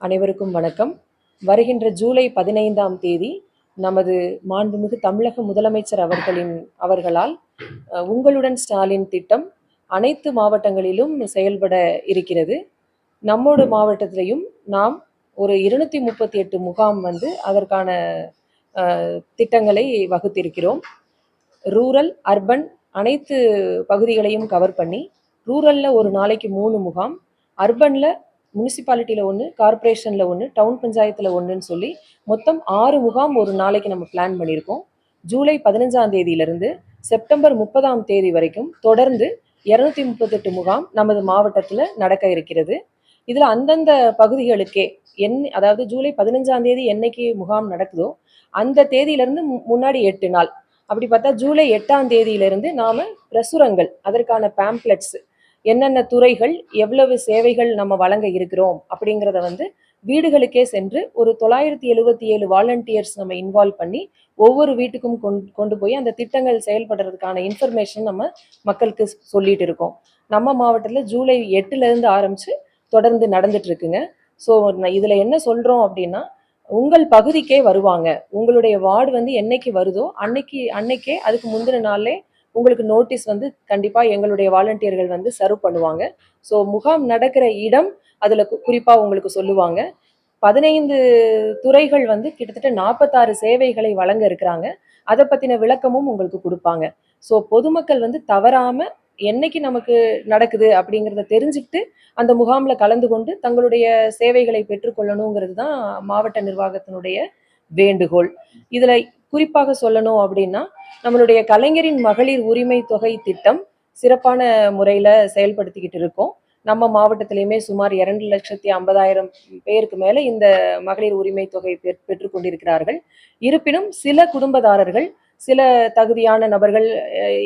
அனைவருக்கும் வணக்கம். வருகின்ற ஜூலை பதினைந்தாம் தேதி நமது மாண்புமிகு தமிழக முதலமைச்சர் அவர்களின் அவர்களால் உங்களுடன் ஸ்டாலின் திட்டம் அனைத்து மாவட்டங்களிலும் செயல்பட இருக்கிறது. நம்மோட மாவட்டத்திலையும் நாம் ஒரு இருநூத்தி முப்பத்தி எட்டு முகாம் வந்து அதற்கான திட்டங்களை வகுத்திருக்கிறோம். ரூரல் அர்பன் அனைத்து பகுதிகளையும் கவர் பண்ணி ரூரலில் ஒரு நாளைக்கு மூணு முகாம் அர்பனில் முனிசிபாலிட்டியில் ஒன்று கார்ப்பரேஷனில் ஒன்று டவுன் பஞ்சாயத்தில் ஒன்றுன்னு சொல்லி மொத்தம் ஆறு முகாம் ஒரு நாளைக்கு நம்ம பிளான் பண்ணியிருக்கோம். ஜூலை பதினஞ்சாம் தேதியிலிருந்து செப்டம்பர் முப்பதாம் தேதி வரைக்கும் தொடர்ந்து இரநூத்தி முப்பத்தெட்டு முகாம் நமது மாவட்டத்தில் நடக்க இருக்கிறது. இதில் அந்தந்த பகுதிகளுக்கே என் அதாவது ஜூலை பதினஞ்சாம் தேதி என்னைக்கு முகாம் நடக்குதோ அந்த தேதியிலிருந்து மு- முன்னாடி எட்டு நாள். அப்படி பார்த்தா ஜூலை எட்டாம் தேதியிலிருந்து நாம் பிரசுரங்கள் அதற்கான பேம்ப்ளெட்ஸ் என்னென்ன துறைகள் எவ்வளவு சேவைகள் நம்ம வழங்க இருக்கிறோம் அப்படிங்கிறத வந்து வீடுகளுக்கே சென்று ஒரு தொள்ளாயிரத்தி எழுபத்தி ஏழு வாலண்டியர்ஸ் நம்ம இன்வால்வ் பண்ணி ஒவ்வொரு வீட்டுக்கும் கொண்டு கொண்டு போய் அந்த திட்டங்கள் செயல்படுறதுக்கான இன்ஃபர்மேஷன் நம்ம மக்களுக்கு சொல்லிட்டு இருக்கோம். நம்ம மாவட்டத்தில் ஜூலை எட்டுலேருந்து ஆரம்பித்து தொடர்ந்து நடந்துட்டு இருக்குங்க. ஸோ இதில் என்ன சொல்கிறோம் அப்படின்னா உங்கள் பகுதிக்கே வருவாங்க. உங்களுடைய வார்டு வந்து என்னைக்கு வருதோ அன்னைக்கு அன்னைக்கே அதுக்கு முந்தின நாளே உங்களுக்கு நோட்டீஸ் வந்து கண்டிப்பாக எங்களுடைய வாலண்டியர்கள் வந்து சர்வ் பண்ணுவாங்க. ஸோ முகாம் நடக்கிற இடம் அதில் குறிப்பாக உங்களுக்கு சொல்லுவாங்க. பதினைந்து துறைகள் வந்து கிட்டத்தட்ட நாற்பத்தாறு சேவைகளை வழங்க இருக்கிறாங்க. அதை பற்றின விளக்கமும் உங்களுக்கு கொடுப்பாங்க. ஸோ பொதுமக்கள் வந்து தவறாமல் என்னைக்கு நமக்கு நடக்குது அப்படிங்கிறத தெரிஞ்சுக்கிட்டு அந்த முகாமில் கலந்து கொண்டு தங்களுடைய சேவைகளை பெற்றுக்கொள்ளணுங்கிறது தான் மாவட்ட நிர்வாகத்தினுடைய வேண்டுகோள். இதில் குறிப்பாக சொல்லணும் அப்படின்னா நம்மளுடைய கலைஞரின் மகளிர் உரிமை தொகை திட்டம் சிறப்பான முறையில் செயல்படுத்திக்கிட்டு இருக்கோம். நம்ம மாவட்டத்திலையுமே சுமார் இரண்டு லட்சத்தி ஐம்பதாயிரம் பேருக்கு மேலே இந்த மகளிர் உரிமை தொகை பெற்று கொண்டிருக்கிறார்கள் இருப்பினும் சில குடும்பதாரர்கள் சில தகுதியான நபர்கள்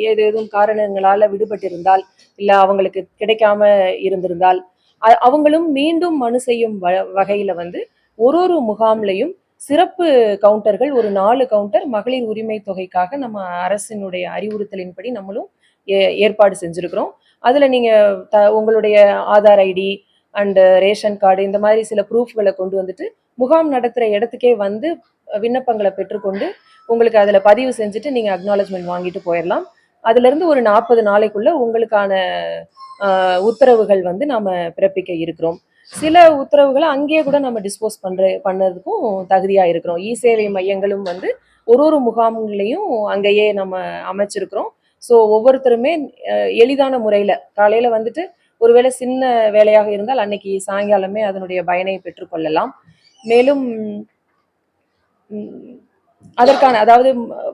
ஏதேதும் காரணங்களால் விடுபட்டிருந்தால் இல்லை அவங்களுக்கு கிடைக்காம இருந்திருந்தால் அ- அவங்களும் மீண்டும் மனு செய்யும் வ- வந்து ஒரு ஒரு முகாம்லையும் சிறப்பு கவுண்டர்கள் ஒரு நாலு கவுண்டர் மகளிர் உரிமை தொகைக்காக நம்ம அரசினுடைய அறிவுறுத்தலின்படி நம்மளும் ஏ- ஏற்பாடு செஞ்சுருக்கிறோம். அதில் நீங்கள் த உங்களுடைய Aadhaar ID and ration card இந்த மாதிரி சில ப்ரூஃப்களை கொண்டு வந்துட்டு முகாம் நடத்துகிற இடத்துக்கே வந்து விண்ணப்பங்களை பெற்றுக்கொண்டு உங்களுக்கு அதில் பதிவு செஞ்சுட்டு நீங்கள் அக்னாலஜ்மெண்ட் வாங்கிட்டு போயிடலாம் அதுலேருந்து ஒரு நாற்பது நாளைக்குள்ளே உங்களுக்கான உத்தரவுகள் வந்து நாம் பிறப்பிக்க இருக்கிறோம். சில உத்தரவுகளை அங்கேயே கூட நம்ம டிஸ்போஸ் பண்ணுற பண்ணதுக்கும் தகுதியாக இருக்கிறோம். இ சேவை மையங்களும் வந்து ஒரு ஒரு முகாம்களையும் அங்கேயே நம்ம அமைச்சிருக்கிறோம். ஸோ ஒவ்வொருத்தருமே எளிதான முறையில் காலையில் வந்துட்டு ஒருவேளை சின்ன வேலையாக இருந்தால் அன்னைக்கு சாயங்காலமே அதனுடைய பயனை பெற்றுக்கொள்ளலாம் மேலும் அதற்கான அதாவது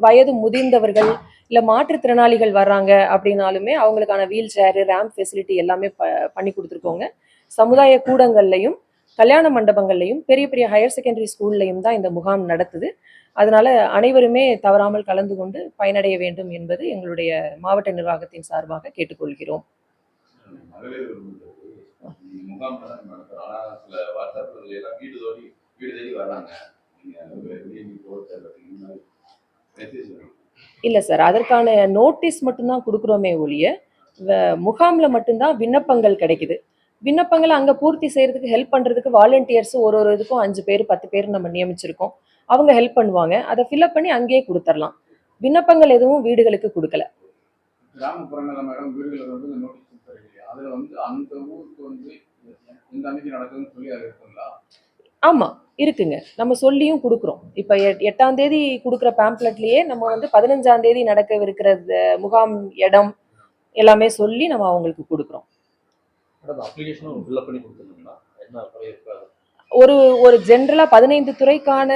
வயது முதிர்ந்தவர்கள் இல்லை மாற்றுத்திறனாளிகள் வர்றாங்க அப்படின்னாலுமே அவங்களுக்கான வீல் சேரு ரேம்ப் ஃபெசிலிட்டி எல்லாமே ப பண்ணி கொடுத்துருக்கோங்க. சமுதாய கூடங்கள்லையும் கல்யாண மண்டபங்கள்லையும் பெரிய பெரிய ஹையர் செகண்டரி ஸ்கூல்லையும் தான் இந்த முகாம் நடத்துது. அதனால அனைவருமே தவறாமல் கலந்து கொண்டு பயனடைய வேண்டும் என்பது எங்களுடைய மாவட்ட நிர்வாகத்தின் சார்பாக கேட்டுக்கொள்கிறோம். இல்லை சார் அதற்கான நோட்டீஸ் மட்டும்தான் கொடுக்குறோமே ஒழிய வ- முகாம்ல மட்டும்தான் விண்ணப்பங்கள் கிடைக்குது. விண்ணப்பங்களை அங்கே பூர்த்தி செய்யறதுக்கு ஹெல்ப் பண்ணுறதுக்கு வாலண்டியர்ஸ் ஒரு ஒரு இதுக்கும் அஞ்சு பேர் பத்து பேர் நம்ம நியமிச்சிருக்கோம். அவங்க ஹெல்ப் பண்ணுவாங்க. அதை ஃபில்அப் பண்ணி அங்கேயே கொடுத்துடலாம். விண்ணப்பங்கள் எதுவும் வீடுகளுக்கு கொடுக்கல. கிராமப்புறங்கள்ல மேடம் வீடுகளில் வந்து நோட்டீஸ் அதுல வந்து அந்த ஊருக்கு வந்து இந்த அன்னைக்கு நடக்குதுன்னு சொல்லி அது இருக்குங்களா? ஆமாம் இருக்குங்க. நம்ம சொல்லியும் கொடுக்குறோம். இப்போ எட்டாம் தேதி கொடுக்குற பேம்ப்ளெட்லேயே நம்ம வந்து பதினஞ்சாம் தேதி நடக்கவிருக்கிற முகாம் இடம் எல்லாமே சொல்லி நம்ம அவங்களுக்கு கொடுக்குறோம். ஒரு ஒரு ஜென்ரலாக பதினைந்து துறைக்கான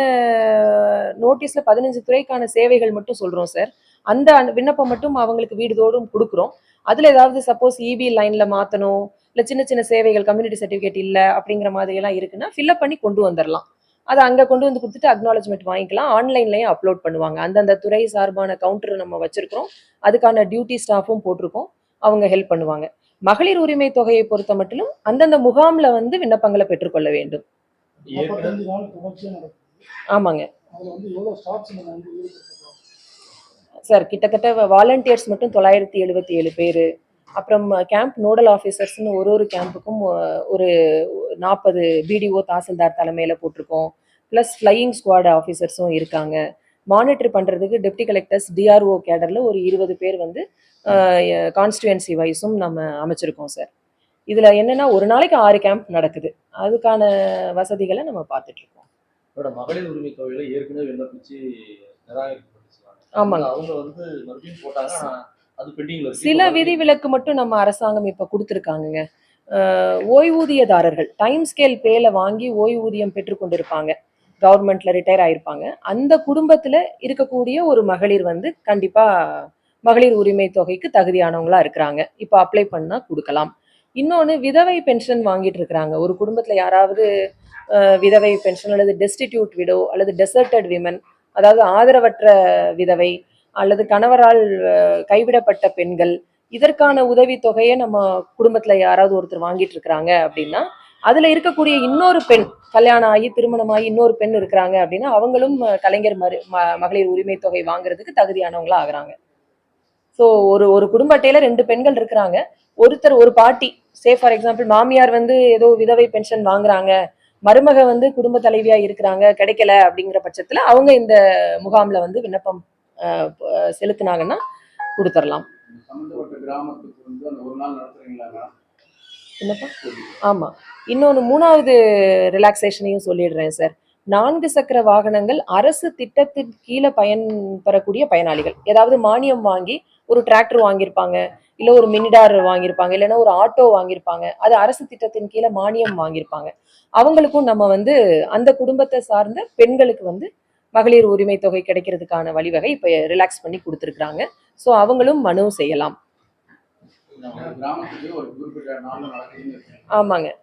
நோட்டீஸில் பதினைஞ்சு துறைக்கான சேவைகள் மட்டும் சொல்கிறோம் சார் அந்த விண்ணப்பம் மட்டும் அவங்களுக்கு வீடுதோடும் கொடுக்குறோம். அதில் ஏதாவது சப்போஸ் இபி லைனில் மாற்றணும் இல்லை சின்ன சின்ன சேவைகள் கம்யூனிட்டி சர்டிஃபிகேட் இல்லை அப்படிங்கிற மாதிரியெல்லாம் இருக்குன்னா ஃபில்அப் பண்ணி கொண்டு வந்துடலாம் அதை அங்கே கொண்டு வந்து கொடுத்துட்டு அக்னாலஜ்மெண்ட் வாங்கிக்கலாம். ஆன்லைன்லயும் அப்லோட் பண்ணுவாங்க. அந்தந்த துறை சார்பான கவுண்டர் நம்ம வச்சுருக்கிறோம். அதுக்கான டியூட்டி ஸ்டாஃபும் போட்டிருக்கோம். அவங்க ஹெல்ப் பண்ணுவாங்க. மகளிர் உரிமை தொகையை பொறுத்த மட்டிலும் அந்தந்த முகாம்ல வந்து விண்ணப்பங்களை பெற்றுக்கொள்ள வேண்டும். ஏற்கனவே நாற்பத்தஞ்சு நாள் தொடர்ச்சியா நடக்குது. ஆமாங்க. சார் கிட்டத்தட்ட வாலண்டியர்ஸ் மட்டும் தொள்ளாயிரத்தி எழுபத்தி ஏழு பேர். அப்புறம் கேம்ப் நோடல் ஆஃபீஸர்ஸ்னு ஒரு ஒரு கேம்புக்கும் ஒரு நாற்பது பிடிஓ தாசில்தார் தலைமையில் போட்டிருக்கோம். ப்ளஸ் ஃப்ளையிங் ஸ்குவாட் ஆஃபீஸர்ஸும் இருக்காங்க. மானிட்டர் பண்ணுறதுக்கு டெப்டி கலெக்டர்ஸ் டிஆர்ஓ கேடரில் ஒரு இருபது பேர் வந்து கான்ஸ்டுவன்சி வைஸும் நம்ம அமைச்சிருக்கோம் சார் இதில் என்னென்னா ஒரு நாளைக்கு ஆறு கேம்ப் நடக்குது. அதுக்கான வசதிகளை நம்ம பார்த்துட்ருக்கோம். மகளிர் உரிமை தொகையில ஏற்கனவே விண்ணப்பிச்சு ஆமாங்க. அவங்க வந்து மறுபடியும் போட்டாங்க சில விதிவிலக்கு மட்டும் நம்ம அரசாங்கம் இப்போ கொடுத்துருக்காங்கங்க. ஓய்வூதியதாரர்கள் டைம் ஸ்கேல் பேல வாங்கி ஓய்வூதியம் பெற்றுக்கொண்டிருப்பாங்க. கவர்மெண்ட்ல ரிட்டையர் ஆயிருப்பாங்க. அந்த குடும்பத்துல இருக்கக்கூடிய ஒரு மகளிர் வந்து கண்டிப்பா மகளிர் உரிமை தொகைக்கு தகுதியானவங்களா இருக்கிறாங்க. இப்போ அப்ளை பண்ணா கொடுக்கலாம். இன்னொன்று விதவை பென்ஷன் வாங்கிட்டு இருக்கிறாங்க. ஒரு குடும்பத்துல யாராவது விதவை பென்ஷன் அல்லது டெஸ்டிடியூட் விடோ அல்லது டெசர்டட் விமன் அதாவது ஆதரவற்ற விதவை அல்லது கணவரால் கைவிடப்பட்ட பெண்கள் இதற்கான உதவித்தொகையை நம்ம குடும்பத்துல யாராவது ஒருத்தர் வாங்கிட்டு இருக்கிறாங்க அப்படின்னா அதுல இருக்கக்கூடிய இன்னொரு பெண் கல்யாணம் ஆகி திருமணமாகி இன்னொரு பெண் இருக்கிறாங்க அப்படின்னா அவங்களும் கலைஞர் மறு மகளிர் உரிமை தொகை வாங்குறதுக்கு தகுதியானவங்களா ஆகுறாங்க. ஸோ ஒரு ஒரு குடும்ப அட்டையில ரெண்டு பெண்கள் இருக்கிறாங்க. ஒருத்தர் ஒரு பாட்டி சே ஃபார் எக்ஸாம்பிள் மாமியார் வந்து ஏதோ விதவை பென்ஷன் வாங்குறாங்க. மருமக வந்து குடும்ப தலைவியா இருக்கிறாங்க கிடைக்கல அப்படிங்கிற பட்சத்துல அவங்க இந்த முகாம்ல வந்து விண்ணப்பம் செலுத்துனாங்கன்னா கொடுத்துடலாம் என்னப்பா? ஆமா. இன்னொன்று மூணாவது ரிலாக்ஸேஷனையும் சொல்லிடுறேன் சார் நான்கு சக்கர வாகனங்கள் அரசு திட்டத்தின் கீழே பயன்பெறக்கூடிய பயனாளிகள். ஏதாவது மானியம் வாங்கி ஒரு டிராக்டர் வாங்கியிருப்பாங்க இல்லை ஒரு மினிடார் வாங்கியிருப்பாங்க இல்லைன்னா ஒரு ஆட்டோ வாங்கியிருப்பாங்க அது அரசு திட்டத்தின் கீழே மானியம் வாங்கியிருப்பாங்க. அவங்களுக்கும் நம்ம வந்து அந்த குடும்பத்தை சார்ந்த பெண்களுக்கு வந்து மகளிர் உரிமை தொகை கிடைக்கிறதுக்கான வழிவகை இப்போ ரிலாக்ஸ் பண்ணி கொடுத்துருக்குறாங்க. ஸோ அவங்களும் மனு செய்யலாம். முடியும்?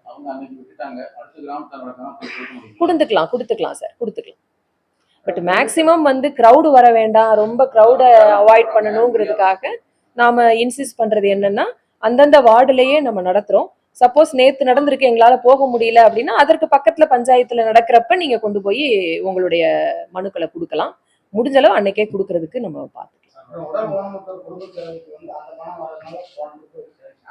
கொடுத்துக்கலாம் கொடுத்துக்கலாம் சார் கொடுத்துக்கலாம். பட் மேக்ஸிமம் வந்து க்ரௌடு வர வேண்டாம். ரொம்ப க்ரௌடை அவாய்ட் பண்ணணுங்கிறதுக்காக நாம இன்சிஸ்ட் பண்றது என்னன்னா அந்தந்த வார்டுலயே நம்ம நடத்துறோம். சப்போஸ் நேத்து நடந்திருக்கு எங்களால போக முடியல அப்படின்னா அதற்கு பக்கத்துல பஞ்சாயத்துல நடக்கிறப்ப நீங்க கொண்டு போய் உங்களுடைய மனுக்களை கொடுக்கலாம். முடிஞ்ச அளவு அன்னைக்கே கொடுக்கறதுக்கு நம்ம பார்த்துக்கலாம் அப்புறம் உடல் ஊனமுற்ற குடும்ப தேவைக்கு வந்து அந்த பணம் வரதுனால போனதுக்கு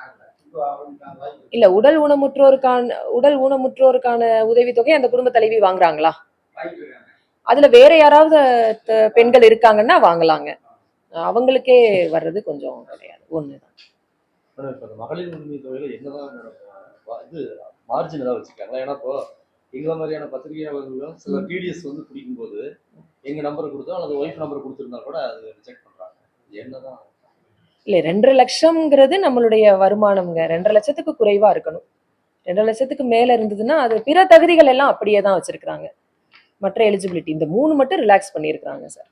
ஆகல இப்போ அவங்களுக்கு அந்த வாய்ப்பு இல்ல உடல் ஊனமுற்றோருக்கான உடல் ஊனமுற்றோருக்கான உதவித்தொகை அந்த குடும்ப தலைவி வாங்குறாங்களா? அதுல வேற யாராவது பெண்கள் இருக்காங்கன்னா வாங்கலாங்க. அவங்களுக்கே வர்றது கொஞ்சம் கிடையாது. ஒண்ணுதான். மகளிர் உரிமை தொகையில என்னதான் இது மார்ஜின் ஏதாவது வச்சிருக்காங்களா? ஏன்னா இப்போ எங்களை மாதிரியான பத்திரிகையாளர்களும் சில டிடிஎஸ் வந்து பிடிக்கும்போது எங்க நம்பர் கொடுத்தோம் அல்லது ஒய்ஃப் நம்பர் கொடுத்துருந்தா கூட அது ரிஜெக்ட் பண்றாங்க. என்னதான் இல்ல ரெண்டரை லட்சம்ங்கிறது நம்மளுடைய வருமானம்ங்க. ரெண்டரை லட்சத்துக்கு குறைவா இருக்கணும். ரெண்டரை லட்சத்துக்கு மேலே இருந்ததுன்னா அது பிற தகுதிகள் எல்லாம் அப்படியே தான் வச்சுருக்குறாங்க. மற்ற எலிஜிபிலிட்டி இந்த மூணு மட்டும் ரிலாக்ஸ் பண்ணியிருக்கிறாங்க சார்